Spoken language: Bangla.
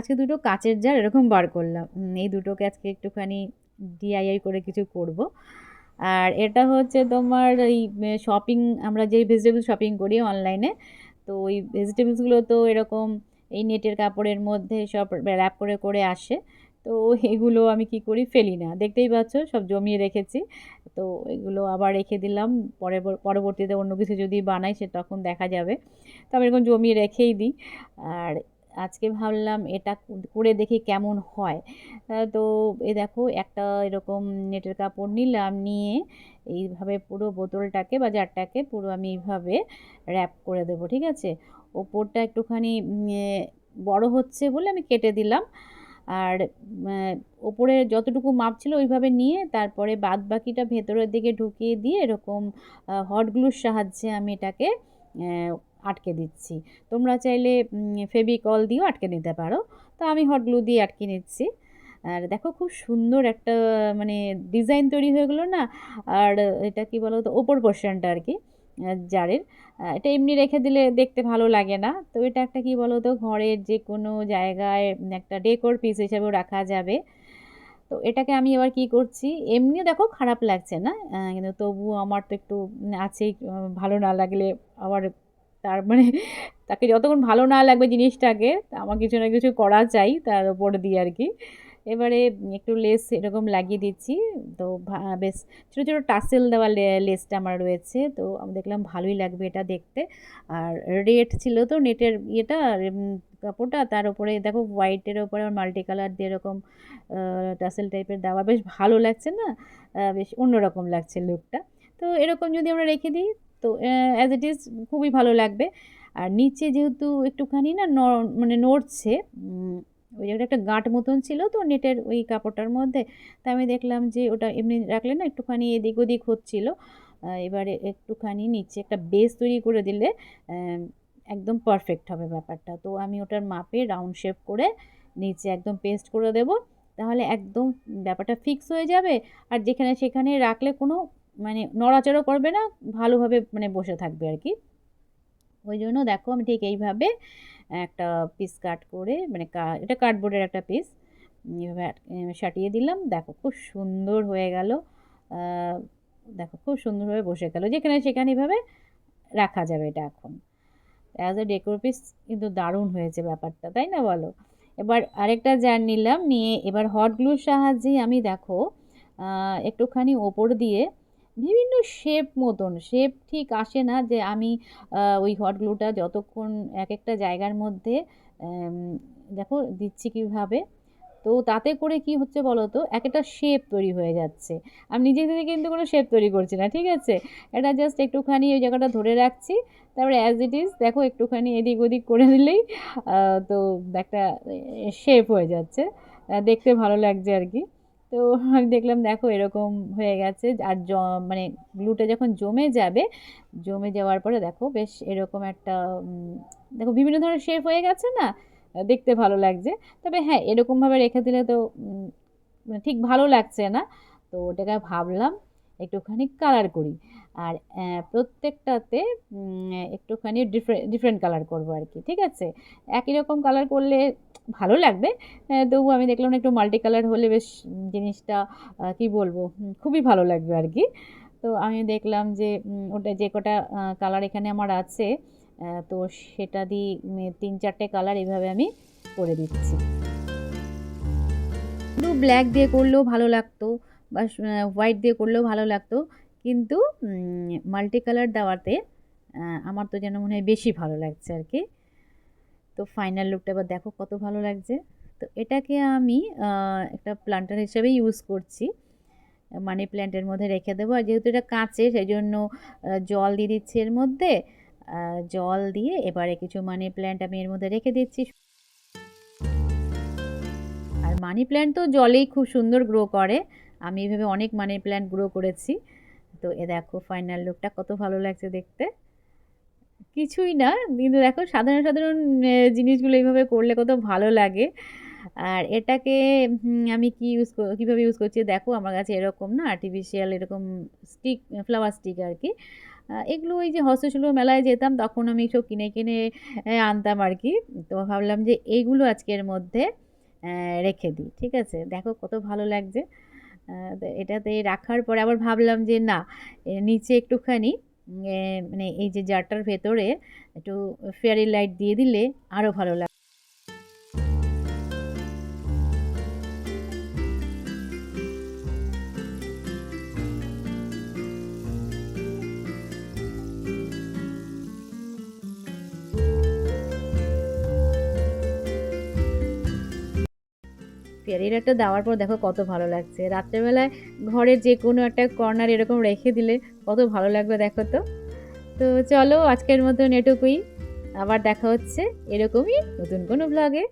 আজকে দুটো কাচের জার এরকম বার করলাম। এই দুটোকে আজকে একটুখানি ডিআইআই করে কিছু করব। আর এটা হচ্ছে তোমার এই শপিং আমরা যেই ভেজিটেবল শপিং করি অনলাইনে তো ওই ভেজিটেবলসগুলো তো এরকম এই নেটের কাপড়ের মধ্যে সব র্যাপ করে করে আসে। তো এগুলো আমি কি করি, ফেলি না। দেখতেই পাচ্ছ, সব জমিয়ে রেখেছি। তো এগুলো আবার রেখে দিলাম। পরে, পরবর্তীতে অন্য কিছু যদি বানাই, সে তখন দেখা যাবে। তো আমি এরকম জমিয়ে রেখেই দিই। আর আজকে ভাবলাম এটা করে দেখি কেমন হয়। তো এ দেখো একটা এরকম নেটের কাপড় নিলাম, নিয়ে এইভাবে পুরো বোতলটাকে বা জারটাকে পুরো আমি এইভাবে র্যাপ করে দেবো, ঠিক আছে? ওপরটা একটুখানি বড় হচ্ছে বলে আমি কেটে দিলাম। আর ওপরে যতটুকু মাপ ছিল ওইভাবে নিয়ে তারপরে বাদ বাকিটা ভেতরের দিকে ঢুকিয়ে দিয়ে এরকম হট গ্লুর সাহায্যে আমি এটাকে আটকে দিচ্ছি। তোমরা চাইলে ফেভিকল দিয়েও আটকে নিতে পারো। তো আমি হট গ্লু দিয়ে আটকে নিচ্ছি। আর দেখো খুব সুন্দর একটা মানে ডিজাইন তৈরি হয়ে গেলো না? আর এটা কি বলো তো, ওপর পোর্শনটা আর কি জারের। এটা এমনি রেখে দিলে দেখতে ভালো লাগে না। তো এটা একটা কি বলো তো, ঘরের যে কোনো জায়গায় একটা ডেকোর পিস হিসেবেও রাখা যাবে। তো এটাকে আমি এবার কি করছি এমনিও দেখো খারাপ লাগছে না? কিন্তু তবুও আমার তো একটু আছেই ভালো না লাগলে আবার তার মানে তাকে যতক্ষণ ভালো না লাগবে জিনিসটাকে আমার কিছু না কিছু করা চাই তার ওপর দিয়ে আর কি। এবারে একটু লেস এরকম লাগিয়ে দিচ্ছি। তো বেশ ছোটো ছোটো টাসেল দেওয়া লেসটা আমার রয়েছে। তো আমি দেখলাম ভালোই লাগবে এটা দেখতে। আর রেড ছিল তো নেটের ইয়েটা কাপড়টা, তার উপরে দেখো হোয়াইটের ওপরে মাল্টি কালার দিয়ে এরকম টাসেল টাইপের দেওয়া। বেশ ভালো লাগছে না? বেশ অন্যরকম লাগছে লুকটা তো এরকম যদি আমরা রেখে দিই তো অ্যাজ ইট ইজ খুবই ভালো লাগবে। আর নিচে যেহেতু একটুখানি না মানে নড়ছে ওই জায়গাটা একটা গাঁট মতন ছিল তো নেটের ওই কাপড়টার মধ্যে, তা আমি দেখলাম যে ওটা এমনি রাখলে না একটুখানি এদিক ওদিক হচ্ছিল। এবারে একটুখানি নিচে একটা বেস তৈরি করে দিলে একদম পারফেক্ট হবে ব্যাপারটা। তো আমি ওটার মাপে রাউন্ড শেপ করে নিচে একদম পেস্ট করে দেব। তাহলে একদম ব্যাপারটা ফিক্স হয়ে যাবে। আর যেখানে সেখানে রাখলে কোনো মানে নড়াচড়া করবে না ভালোভাবে মানে বসে থাকবে আর কি। ওই জন্য দেখো আমি ঠিক এইভাবে একটা পিস কাট করে মানে এটা কার্ডবোর্ডের একটা পিস এভাবে আট- এ, সাটিয়ে দিলাম। দেখো খুব সুন্দর হয়ে গেল। দেখো খুব সুন্দরভাবে বসে গেল। যেখানে সেখানে এভাবে রাখা যাবে এটা এখন। অ্যাজ এ ডেকোর পিস কিন্তু দারুণ হয়েছে ব্যাপারটা তাই না বলো? এবার আরেকটা জার নিলাম নিয়ে এবার হট গ্লুর সাহায্যে আমি দেখো একটুখানি ওপর দিয়ে বিভিন্ন শেপ মতন শেপ ঠিক আসে না যে আমি ওই হট গ্লুটা যতক্ষণ এক একটা জায়গার মধ্যে দেখো দিচ্ছি কীভাবে। তো তাতে করে কি হচ্ছে বলো তো এক একটা শেপ তৈরি হয়ে যাচ্ছে। আমি নিজে থেকে কিন্তু কোনো শেপ তৈরি করছি না, ঠিক আছে? এটা জাস্ট একটুখানি ওই জায়গাটা ধরে রাখছি। তারপরে অ্যাজ ইট ইজ দেখো একটুখানি এদিক ওদিক করে দিলেই তো একটা শেপ হয়ে যাচ্ছে। দেখতে ভালো লাগছে আর কি। তো আমি দেখলাম দেখো এরকম হয়ে গেছে। আর জ মানে গ্লুটা যখন জমে যাবে, জমে যাওয়ার পরে দেখো বেশ এরকম একটা দেখো বিভিন্ন ধরনের শেপ হয়ে গেছে না? দেখতে ভালো লাগছে। তবে হ্যাঁ এরকমভাবে রেখে দিলে তো মানে ঠিক ভালো লাগছে না। তো ওটাকে ভাবলাম একটুখানি কালার করি। আর প্রত্যেকটাতে একটুখানি ডিফারেন্ট ডিফারেন্ট কালার করব আর কি ঠিক আছে? একই রকম কালার করলে ভালো লাগবে তবু আমি দেখলাম একটু মাল্টি কালার হলে বেশ জিনিসটা কি বলব খুবই ভালো লাগবে আর কি তো আমি দেখলাম যে ওটা যে কটা কালার এখানে আমার আছে তো সেটা দিয়ে তিন চারটে কালার এভাবে আমি করে দিচ্ছি। ব্ল্যাক দিয়ে করলেও ভালো লাগতো। বা হোয়াইট দিয়ে করলেও ভালো লাগতো। কিন্তু মাল্টি কালার দেওয়াতে আমার তো যেন মনে হয় বেশি ভালো লাগছে আর কি। তো ফাইনাল লুকটা এবার দেখো কত ভালো লাগছে। তো এটাকে আমি একটা প্লান্টার হিসেবে ইউজ করছি। মানি প্ল্যান্টের মধ্যে রেখে দেবো। আর যেহেতু এটা কাঁচে সেই জন্য জল দিয়ে দিচ্ছি এর মধ্যে। জল দিয়ে এবারে কিছু মানি প্ল্যান্ট আমি এর মধ্যে রেখে দিচ্ছি। আর মানি প্ল্যান্ট তো জলেই খুব সুন্দর গ্রো করে। আমি এইভাবে অনেক মানি প্ল্যান্ট গ্রো করেছি। তো এ দেখো ফাইনাল লুকটা কত ভালো লাগছে দেখতে। কিছুই না, কিন্তু দেখো সাধারণ সাধারণ জিনিসগুলো এইভাবে করলে কত ভালো লাগে। আর এটাকে আমি কি ইউজ কীভাবে ইউজ করছি দেখো আমার কাছে এরকম না আর্টিফিশিয়াল এরকম স্টিক ফ্লাওয়ার স্টিক আর কি এগুলো ওই যে হস্তশিল্প মেলায় যেতাম তখন আমি সব কিনে কিনে আনতাম আর কি তো ভাবলাম যে এইগুলো আজকের মধ্যে রেখে দিই, ঠিক আছে? দেখো কত ভালো লাগছে। এটাতে রাখার পরে আবার ভাবলাম যে না নিচে একটুখানি মানে এই যে জারটার ভেতরে একটু ফেয়ারি লাইট দিয়ে দিলে আরও ভালো লাগে ফেয়ারি একটা দেওয়ার পর দেখো কত ভালো লাগছে। রাত্রেবেলায় ঘরে যে কোনো একটা কর্নার এরকম রেখে দিলে কত ভালো লাগবে দেখো তো। তো চলো আজকের মতন এটুকুই। আবার দেখা হচ্ছে এরকমই নতুন কোনো ব্লগে